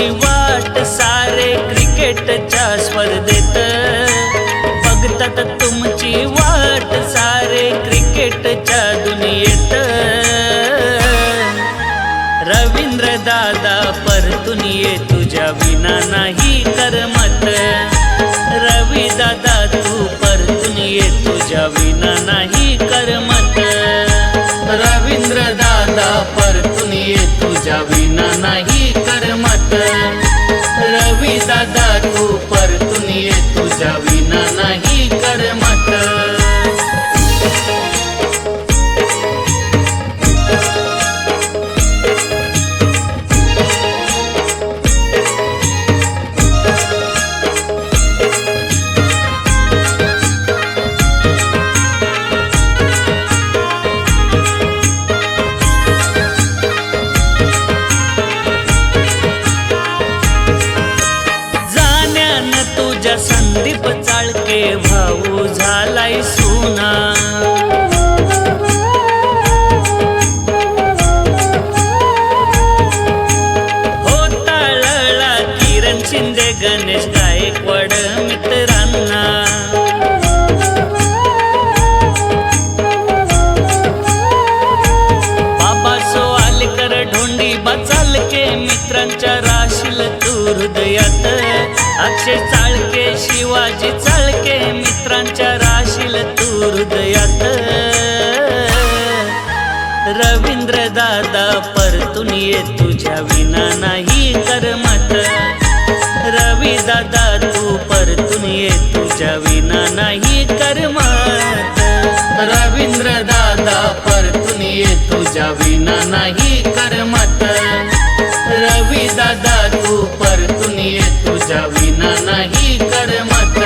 वाट सारे क्रिकेटच्या स्पर्धेत. बघतात तुमची वाट सारे क्रिकेटच्या दुनियेत. रवींद्र दादा परतून ये तुझ्या विना नाही करमत. रवी दादा तू परतून ये तुझ्या विना नाही करमत. रवींद्र दादा परतून ये तुझ्या विना नाही करमत. रवी दादा तू परतून ये. तुझ्या विना नाही चाळके भाऊ झालाय सुना. हो तळला किरण शिंदे गणेश गायकवाड मित्रांना. बाबा सो सोआलकर ढोंडी बचालके मित्रांच्या राशी हृदयात. अक्षय चाळके शिवाजी चाळके मित्रांच्या राशील तू हृदयात. रवींद्र दादा परतून ये तुझ्या विना नाही करमत. रवी दादा तू परतून ये तुझ्या विना नाही परतून ये तुझ्या विना नाही तुझ्या विना नाही करमत